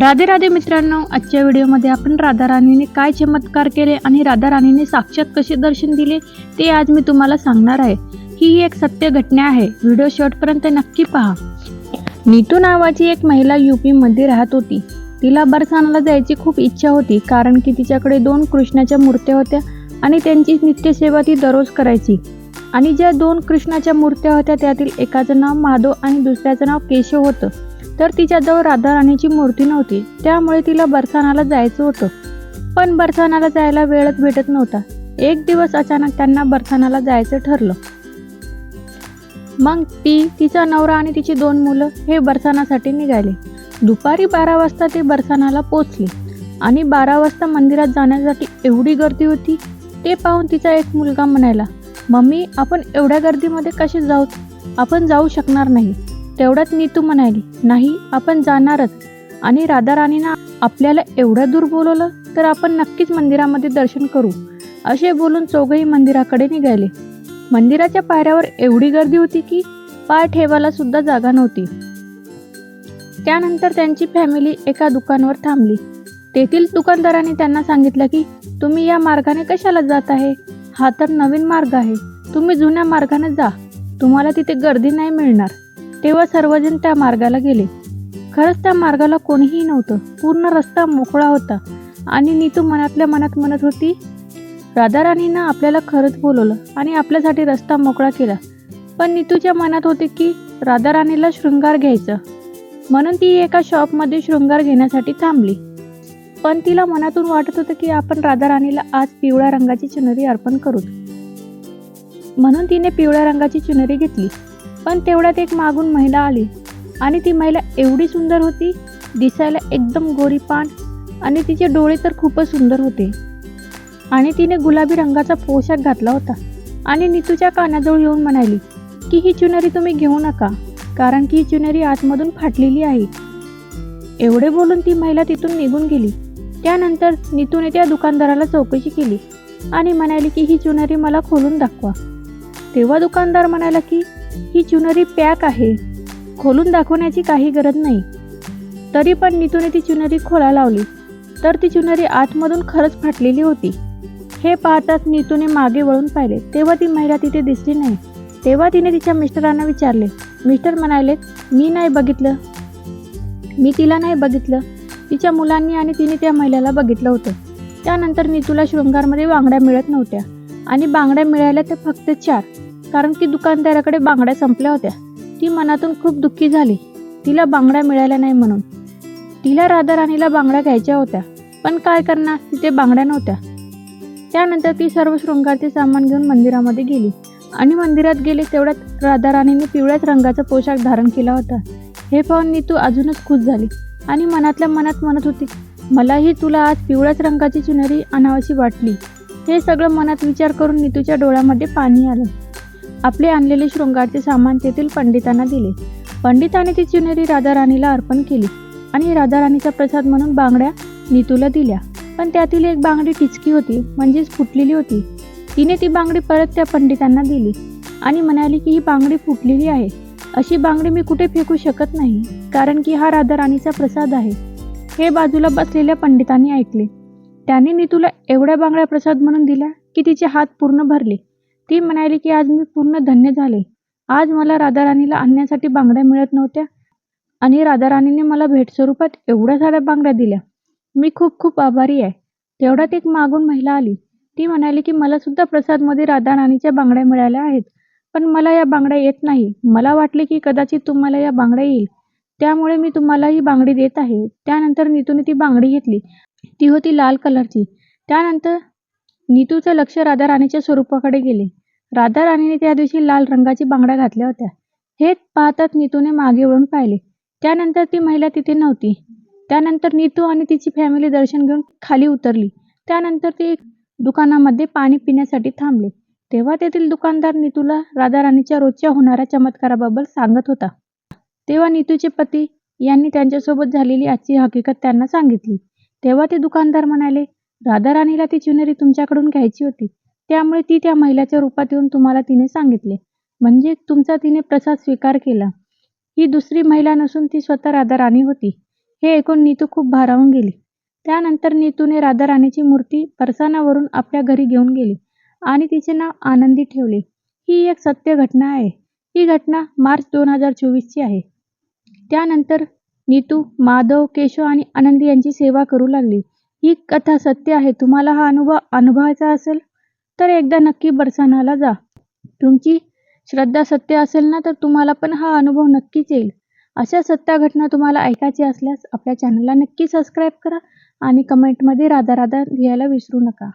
राधे राधे मित्रांनो आजच्या व्हिडिओमध्ये आपण राधा राणीने काय चमत्कार केले आणि राधा राणीने साक्षात कसे दर्शन दिले ते आज मी तुम्हाला सांगणार आहे. ही एक सत्य घटना आहे. व्हिडिओ शेवटपर्यंत नक्की पहा. नीतू नावाची एक महिला यूपीमध्ये राहत होती. तिला बरसानाला जायची खूप इच्छा होती कारण की तिच्याकडे दोन कृष्णाच्या मूर्त्या होत्या आणि त्यांची नित्यसेवा ती दररोज करायची. आणि ज्या दोन कृष्णाच्या मूर्त्या होत्या त्यातील एकाचं नाव माधव आणि दुसऱ्याचं नाव केशव होतं. तर तिच्याजवळ राधाराणीची मूर्ती नव्हती. त्यामुळे तिला बरसानाला जायचं होतं. पण बरसानाला जायला वेळच भेटत नव्हता. एक दिवस अचानक त्यांना बरसानाला जायचं ठरलं. मग ती तिचा नवरा आणि तिची दोन मुलं हे बरसानासाठी निघाले. दुपारी बारा वाजता ते बरसानाला पोचले. आणि बारा वाजता मंदिरात जाण्यासाठी एवढी गर्दी होती ते पाहून तिचा एक मुलगा म्हणायला मम्मी आपण एवढ्या गर्दीमध्ये कसे जाऊ? आपण जाऊ शकणार नाही. तेवढ्यात नीतू म्हणाली नाही आपण जाणारच. आणि राधाराणीनं आपल्याला एवढं दूर बोलवलं तर आपण नक्कीच मंदिरामध्ये दर्शन करू असे बोलून चौघही मंदिराकडे निघाले. मंदिराच्या पायऱ्यावर एवढी गर्दी होती की पाय ठेवायला सुद्धा जागा नव्हती. त्यानंतर त्यांची फॅमिली एका दुकानावर थांबली. तेथील दुकानदाराने त्यांना सांगितलं की तुम्ही या मार्गाने कशाला जात आहे? हा तर नवीन मार्ग आहे. तुम्ही जुन्या मार्गाने जा. तुम्हाला तिथे गर्दी नाही मिळणार. तेव्हा सर्वजण त्या मार्गाला गेले. खरंच त्या मार्गाला कोणीही नव्हतं. पूर्ण रस्ता मोकळा होता आणि नीतू मनातल्या मनात म्हणत होती राधाराणीनं आपल्याला खरंच बोलवलं आणि आपल्यासाठी रस्ता मोकळा केला. पण नीतूच्या मनात होते की राधाराणीला शृंगार घ्यायचं. म्हणून ती एका शॉपमध्ये शृंगार घेण्यासाठी थांबली. पण तिला मनातून वाटत होतं की आपण राधाराणीला आज पिवळ्या रंगाची चुनरी अर्पण करू. म्हणून तिने पिवळ्या रंगाची चुनरी घेतली. पण तेवढ्यात एक मागून महिला आली. आणि ती महिला एवढी सुंदर होती दिसायला एकदम गोरीपान आणि तिचे डोळे तर खूपच सुंदर होते. आणि तिने गुलाबी रंगाचा पोशाख घातला होता. आणि नीतूच्या कानाजवळ येऊन म्हणाली की ही चुनरी तुम्ही घेऊ नका कारण की ही चुनरी आतमधून फाटलेली आहे. एवढे बोलून ती महिला तिथून निघून गेली. त्यानंतर नीतूने त्या दुकानदाराला चौकशी केली आणि म्हणाली की ही चुनरी मला खोलून दाखवा. तेव्हा दुकानदार म्हणाला की ही चुनरी पॅक आहे. खोलून दाखवण्याची काही गरज नाही. तरी पण नीतूने ती चुनरी खोला लावली. तर ती चुनरी आतमधून खरंच फाटलेली होती. हे पाहताच नीतूने मागे वळून पाहिले. तेव्हा ती महिला तिथे दिसली नाही. तेव्हा तिने तिच्या मिस्टरांना विचारले मिस्टर म्हणाले मी नाही बघितलं. मी तिला नाही बघितलं. तिच्या मुलांनी आणि तिने त्या महिलेला बघितलं होतं. त्यानंतर नीतूला शृंगारमध्ये बांगड्या मिळत नव्हत्या. आणि बांगड्या मिळाल्या तर फक्त चार. कारण की दुकानदाराकडे बांगड्या संपल्या होत्या. ती मनातून खूप दुःखी झाली. तिला बांगड्या मिळाल्या नाही म्हणून. तिला राधाराणीला बांगड्या घ्यायच्या होत्या पण काय करणार? तिथे बांगड्या नव्हत्या. त्यानंतर ती सर्व शृंगारचे सामान घेऊन मंदिरामध्ये गेली. आणि मंदिरात गेले तेवढ्यात राधाराणीने पिवळ्याच रंगाचा पोशाख धारण केला होता. हे पाहून नीतू अजूनच खुश झाली आणि मनातल्या मनात म्हणत होती मलाही तुला आज पिवळ्याच रंगाची चुनरी आणावीशी वाटली. हे सगळं मनात विचार करून नीतूच्या डोळ्यामध्ये पाणी आलं. आपले आणलेले शृंगारचे सामान तेथील पंडितांना दिले. पंडिताने ती चुनेरी राधाराणीला अर्पण केली आणि राधाराणीचा प्रसाद म्हणून बांगड्या नीतूला दिल्या. पण त्यातील एक बांगडी टिचकी होती म्हणजेच फुटलेली होती. तिने ती बांगडी परत त्या पंडितांना दिली आणि म्हणाली की ही बांगडी फुटलेली आहे. अशी बांगडी मी कुठे फेकू शकत नाही कारण की हा राधाराणीचा प्रसाद आहे. हे बाजूला बसलेल्या पंडितांनी ऐकले. त्यांनी नीतूला एवढ्या बांगड्या प्रसाद म्हणून दिल्या की तिचे हात पूर्ण भरले. ती म्हणाली की आज मी पूर्ण धन्य झाले. आज मला राधाराणीला आणण्यासाठी बांगड्या मिळत नव्हत्या आणि राधाराणीने मला भेटस्वरूपात एवढ्या साऱ्या बांगड्या दिल्या. मी खूप खूप आभारी आहे. तेवढ्यात एक मागून महिला आली. ती म्हणाली की मला सुद्धा प्रसादमध्ये राधाराणीच्या बांगड्या मिळाल्या आहेत पण मला या बांगड्या येत नाही. मला वाटले की कदाचित तुम्हाला या बांगड्या येईल. त्यामुळे मी तुम्हाला ही बांगडी देत आहे. त्यानंतर नीतूने ती बांगडी घेतली. ती होती लाल कलरची. त्यानंतर नीतूचं लक्ष राधाराणीच्या स्वरूपाकडे गेले. राधाराणीने त्या दिवशी लाल रंगाची बांगड्या घातल्या होत्या. हे पाहताच नीतूने मागे वळून पाहिले. त्यानंतर ती महिला तिथे नव्हती. त्यानंतर नीतू आणि तिची फॅमिली दर्शन घेऊन खाली उतरली. त्यानंतर ती दुकानामध्ये पाणी पिण्यासाठी थांबले. तेव्हा तेथील दुकानदार नीतूला राधाराणीच्या रोजच्या होणाऱ्या चमत्काराबद्दल सांगत होता. तेव्हा नीतूचे पती यांनी त्यांच्यासोबत झालेली आजची हकीकत त्यांना सांगितली. तेव्हा ते दुकानदार म्हणाले राधाराणीला ती चुनरी तुमच्याकडून घ्यायची होती. त्यामुळे ती त्या महिलाच्या रूपात येऊन तुम्हाला तिने सांगितले. म्हणजे तुमचा तिने प्रसाद स्वीकार केला. ही दुसरी महिला नसून ती स्वतः राधाराणी होती. हे ऐकून नीतू खूप भारावून गेली. त्यानंतर नीतूने राधाराणीची मूर्ती परसानावरून आपल्या घरी घेऊन गेली आणि तिचे नाव आनंदी ठेवले. ही एक सत्य घटना आहे. ही घटना मार्च दोन हजार चोवीसची आहे. त्यानंतर नीतू माधव केशव आणि आनंदी यांची सेवा करू लागली. ही कथा सत्य आहे. तुम्हाला हा अनुभव अनुभवायचा असेल तर एकदा नक्की बरसानाला जा. तुमची श्रद्धा सत्य असेल ना तर तुम्हाला पण हा अनुभव नक्कीच येईल. अशा सत्या घटना तुम्हाला ऐकायची असल्यास आपल्या चॅनलला नक्की सबस्क्राईब करा आणि कमेंटमध्ये राधा राधा लिहायला विसरू नका.